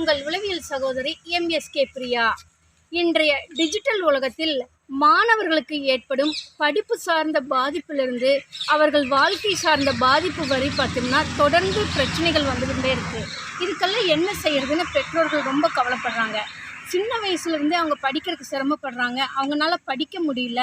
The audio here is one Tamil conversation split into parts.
உங்கள் உளவியல் சகோதரி எம்எஸ்கே பிரியா. இன்றைய டிஜிட்டல் உலகத்தில் மாணவர்களுக்கு ஏற்படும் படிப்பு சார்ந்த பாதிப்பிலிருந்து அவர்கள் வாழ்க்கை சார்ந்த பாதிப்பு வரை பார்த்தோம்னா தொடர்ந்து பிரச்சனைகள் வந்துக்கிட்டே இருக்குது இதுக்கெல்லாம் என்ன செய்யறதுன்னு பெற்றோர்கள் ரொம்ப கவலைப்படுறாங்க. சின்ன வயசுலேருந்தே அவங்க படிக்கிறதுக்கு சிரமப்படுறாங்க. அவங்களால படிக்க முடியல.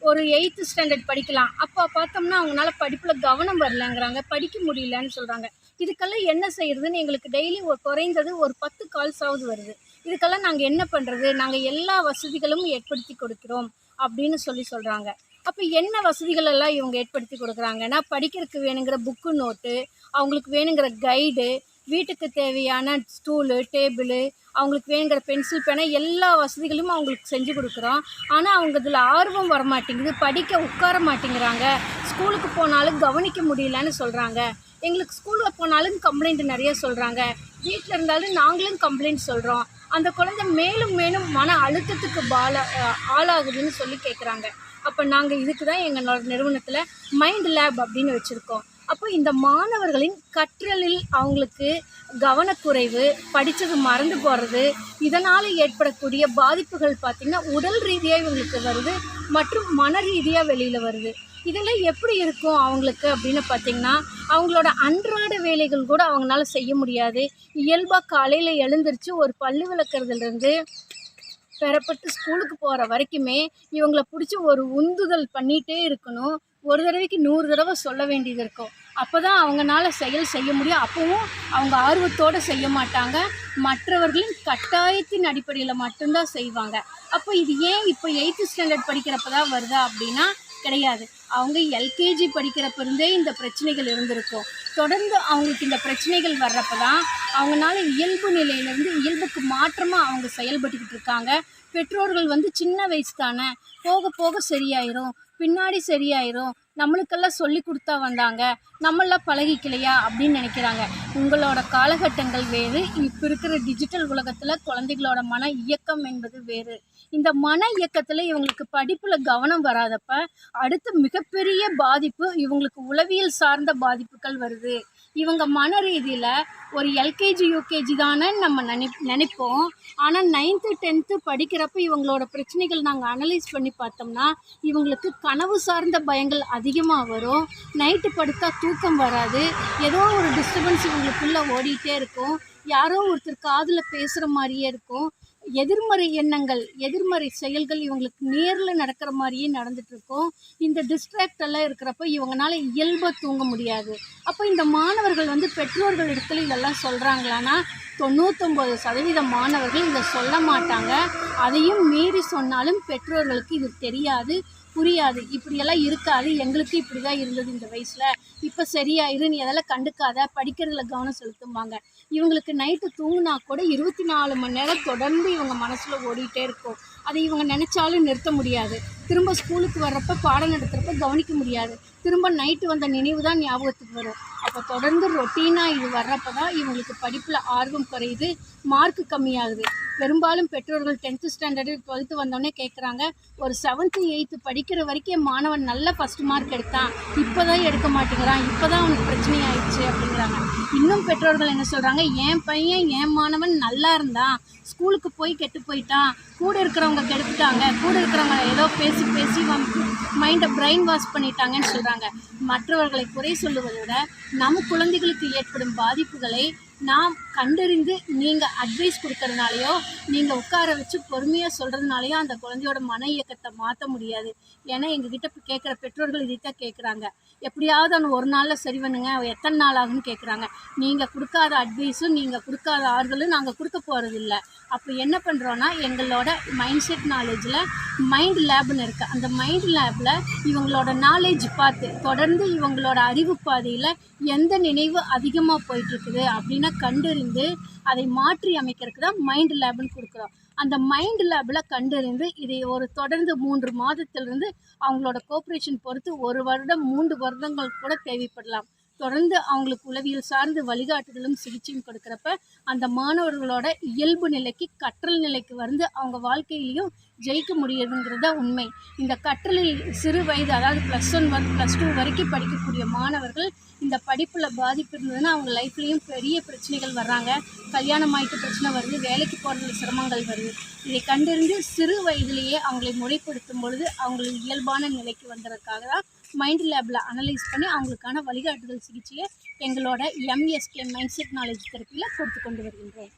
ஒரு எயித்து ஸ்டாண்டர்ட் படிக்கலாம். அப்போ பார்த்தோம்னா அவங்களால படிப்பில் கவனம் வரலங்கிறாங்க. படிக்க முடியலன்னு சொல்கிறாங்க இதுக்கெல்லாம் என்ன செய்கிறதுன்னு எங்களுக்கு டெய்லி ஒரு குறைந்தது ஒரு பத்து கால்ஸாவது வருது. இதுக்கெல்லாம் நாங்கள் என்ன பண்ணுறது நாங்கள் எல்லா வசதிகளும் ஏற்படுத்தி கொடுக்கிறோம் அப்படின்னு சொல்லி சொல்கிறாங்க அப்போ என்ன வசதிகள் எல்லாம் இவங்க ஏற்படுத்தி கொடுக்குறாங்கன்னா படிக்கிறதுக்கு வேணுங்கிற புக்கு நோட்டு அவங்களுக்கு வேணுங்கிற கைடு வீட்டுக்கு தேவையான ஸ்டூலு டேபிளு அவங்களுக்கு வேணுங்கிற பென்சில் பேனா எல்லா வசதிகளும் அவங்களுக்கு செஞ்சு கொடுக்குறோம். ஆனால் அவங்க இதில் ஆர்வம் வர மாட்டேங்குது படிக்க உட்கார மாட்டேங்கிறாங்க ஸ்கூலுக்கு போனாலும் கவனிக்க முடியலன்னு சொல்கிறாங்க எங்களுக்கு ஸ்கூலில் போனாலும் கம்ப்ளைண்ட் நிறைய சொல்கிறாங்க வீட்டில் இருந்தாலும் நாங்களும் கம்ப்ளைண்ட் சொல்கிறோம் அந்த குழந்தை மேலும் மேலும் மன அழுத்தத்துக்கு பால ஆளாகுதுன்னு சொல்லி கேட்குறாங்க அப்போ நாங்கள் இதுக்கு தான் எங்களோட நிறுவனத்தில் மைண்ட் லேப் அப்படின்னு வச்சுருக்கோம். அப்போ இந்த மாணவர்களின் கற்றலில் அவங்களுக்கு கவனக்குறைவு படித்தது மறந்து போகிறது இதனால் ஏற்படக்கூடிய பாதிப்புகள் பார்த்திங்கன்னா உடல் ரீதியாக இவங்களுக்கு வருது மற்றும் மன ரீதியாக வெளியில் வருது. இதெல்லாம் எப்படி இருக்கும் அவங்களுக்கு அப்படின்னு பார்த்தீங்கன்னா அவங்களோட அன்றாட வேலைகள் கூட அவங்களால செய்ய முடியாது. இயல்பாக காலையில் எழுந்திரிச்சு ஒரு பல்லு விளக்குறதுலேருந்து பெறப்பட்டு ஸ்கூலுக்கு போகிற வரைக்குமே இவங்களை பிடிச்சி ஒரு உந்துதல் பண்ணிகிட்டே இருக்கணும். ஒரு தடவைக்கு நூறு தடவை சொல்ல வேண்டியது இருக்கும். அப்போ தான் அவங்களால செயல் செய்ய முடியும். அப்போவும் அவங்க ஆர்வத்தோடு செய்ய மாட்டாங்க. மற்றவர்களின் கட்டாயத்தின் அடிப்படையில் மட்டும்தான் செய்வாங்க. அப்போ இது ஏன் இப்போ எயித்து ஸ்டாண்டர்ட் படிக்கிறப்ப தான் வருதா அப்படின்னா கிடையாது. அவங்க எல்கேஜி படிக்கிறப்ப இருந்தே இந்த பிரச்சனைகள் இருந்திருக்கும். தொடர்ந்து அவங்களுக்கு இந்த பிரச்சனைகள் வர்றப்ப தான் அவங்களால இயல்பு நிலையிலேருந்து இயல்புக்கு மாற்றமாக அவங்க செயல்பட்டுக்கிட்டு இருக்காங்க. பெற்றோர்கள் வந்து சின்ன வயசு தானே போக போக சரியாயிரும். பின்னாடி சரியாயிரும். நம்மளுக்கெல்லாம் சொல்லி கொடுத்தா வந்தாங்க. நம்மளாம் பழகிக்கலையா அப்படின்னு நினைக்கிறாங்க. உங்களோட காலகட்டங்கள் வேறு. இப்போ இருக்கிற டிஜிட்டல் உலகத்தில் குழந்தைகளோட மன இயக்கம் என்பது வேறு. இந்த மன இயக்கத்தில் இவங்களுக்கு படிப்பில் கவனம் வராதப்ப அடுத்து மிகப்பெரிய பாதிப்பு இவங்களுக்கு உளவியல் சார்ந்த பாதிப்புகள் வருது. இவங்க மன ரீதியில் ஒரு எல்கேஜி யூகேஜி தானே நம்ம நினை நினைப்போம். ஆனால் நைன்த்து டென்த்து படிக்கிறப்ப இவங்களோட பிரச்சனைகள் நாங்கள் அனலைஸ் பண்ணி பார்த்தோம்னா இவங்களுக்கு கனவு சார்ந்த பயங்கள் அதிகமாக வரும். நைட்டு படுத்தா தூக்கம் வராது. ஏதோ ஒரு டிஸ்டர்பன்ஸ் இவங்களுக்குள்ளே ஓடிட்டே இருக்கும். யாரோ ஒருத்தர் காதில் பேசுகிற மாதிரியே இருக்கும். எதிர்மறை எண்ணங்கள் எதிர்மறை செயல்கள் இவங்களுக்கு நேரில் நடக்கிற மாதிரியே நடந்துட்டு இருக்கும் இந்த டிஸ்ட்ராக்ட் எல்லாம் இருக்கிறப்ப இவங்களால இயல்பாக தூங்க முடியாது. அப்போ இந்த மாணவர்கள் வந்து பெற்றோர்கள் இடத்துல இதெல்லாம் சொல்கிறாங்களான்னா தொண்ணூத்தொம்பது சதவீத மாணவர்கள் இதை சொல்ல மாட்டாங்க. அதையும் மீறி சொன்னாலும் பெற்றோர்களுக்கு இது தெரியாது. புரியாது. இப்படியெல்லாம் இருக்காது. எங்களுக்கு இப்படி தான் இருந்தது இந்த வயசில். இப்போ சரியாயிரு நீ அதெல்லாம் கண்டுக்காத. படிக்கிறதுல கவனம் செலுத்தும்பாங்க. இவங்களுக்கு நைட்டு தூங்கினா கூட இருபத்தி நாலு மணி நேரம் தொடர்ந்து இவங்க மனசில் ஓடிட்டே இருக்கும். அதை இவங்க நினச்சாலும் நிறுத்த முடியாது. திரும்ப ஸ்கூலுக்கு வர்றப்ப பாடம் நடத்துகிறப்ப கவனிக்க முடியாது. திரும்ப நைட்டு வந்த நினைவு தான் ஞாபகத்துக்கு வரும். அப்போ தொடர்ந்து ரொட்டீனாக இது வர்றப்ப தான் இவங்களுக்கு படிப்பில் ஆர்வம் குறையுது மார்க் கம்மியாகுது. பெரும்பாலும் பெற்றோர்கள் டென்த்து ஸ்டாண்டர்டு டுவெல்த்து வந்தோடனே கேட்குறாங்க ஒரு செவன்த்து எயித்து படிக்கிற வரைக்கும் மாணவன் நல்ல ஃபஸ்ட் மார்க் எடுத்தான். இப்போ தான் எடுக்க மாட்டேங்கிறான் இப்போ தான் அவனுக்கு பிரச்சனை ஆயிடுச்சு அப்படிங்கிறாங்க. இன்னும் பெற்றோர்கள் என்ன சொல்கிறாங்க என் பையன் என் மாணவன் நல்லா இருந்தான். ஸ்கூலுக்கு போய் கெட்டு போயிட்டான். கூட இருக்கிறவங்க கெடுத்துட்டாங்க. கூட இருக்கிறவங்க ஏதோ பேசி பேசி மைண்டை பிரெயின் வாஷ் பண்ணிட்டாங்கன்னு சொல்கிறாங்க மற்றவர்களை குறை சொல்லுவதை விட நம் குழந்தைகளுக்கு ஏற்படும் பாதிப்புகளை நாம் கண்டறிந்து நீங்கள் அட்வைஸ் கொடுக்கறதுனாலையோ நீங்கள் உட்கார வச்சு பொறுமையாக சொல்கிறதுனாலையோ அந்த குழந்தையோட மன இயக்கத்தை மாற்ற முடியாது. ஏன்னா எங்ககிட்ட கேட்குற பெற்றோர்கள் இதைத்தான் கேட்குறாங்க எப்படியாவது அவன் ஒரு நாளில் சரி பண்ணுங்க எத்தனை நாள் ஆகும்னு கேட்குறாங்க நீங்கள் கொடுக்காத அட்வைஸும் நீங்கள் கொடுக்காத ஆறுதலும் நாங்கள் கொடுக்க போகிறதில்ல அப்போ என்ன பண்ணுறோன்னா எங்களோட மைண்ட் செட் நாலேஜில் மைண்ட் லேப்னு இருக்குது அந்த மைண்ட் லேபில் இவங்களோட நாலேஜ் பார்த்து தொடர்ந்து இவங்களோட அறிவு பாதையில் எந்த நினைவு அதிகமாக போயிட்டுருக்குது அப்படின்னா கண்டறிந்து அதை மாற்றி அமைக்கிறதுக்கு தான் மைண்ட் லேப்னு கொடுக்குறோம். அந்த மைண்ட் லேபில் கண்டறிந்து இதை ஒரு தொடர்ந்து மூன்று மாதத்திலிருந்து அவங்களோட கோஆப்ரேஷன் பொறுத்து ஒரு வருடம் மூன்று வருடங்கள் கூட தேவைப்படலாம். தொடர்ந்து அவங்களுக்கு உளவியல் சார்ந்து வழிகாட்டுதலும் சிகிச்சையும் கொடுக்குறப்ப அந்த மாணவர்களோட இயல்பு நிலைக்கு கற்றல் நிலைக்கு வந்து அவங்க வாழ்க்கையிலையும் ஜெயிக்க முடியுதுங்கிறது தான் உண்மை. இந்த கற்றலில் சிறு வயது அதாவது ப்ளஸ் ஒன் வரை ப்ளஸ் டூ வரைக்கும் படிக்கக்கூடிய மாணவர்கள் இந்த படிப்பில் பாதிப்பு இருந்ததுன்னா அவங்க லைஃப்லேயும் பெரிய பிரச்சனைகள் வர்றாங்க. கல்யாணம் ஆயிட்டு பிரச்சனை வருது வேலைக்கு போகிறதுல சிரமங்கள் வருது. இதை கண்டறிந்து சிறு வயதிலேயே அவங்களை முறைப்படுத்தும் பொழுது அவங்களுக்கு இயல்பான நிலைக்கு வந்ததுக்காக தான் மைண்ட் லேபில் அனலைஸ் பண்ணி அவங்களுக்கான வழிகாட்டுதல் சிகிச்சையை எங்களோட எம்எஸ்கே மைண்ட் செட் நாலேஜ் தெரப்பியில் கொடுத்து கொண்டு வருகின்றோம்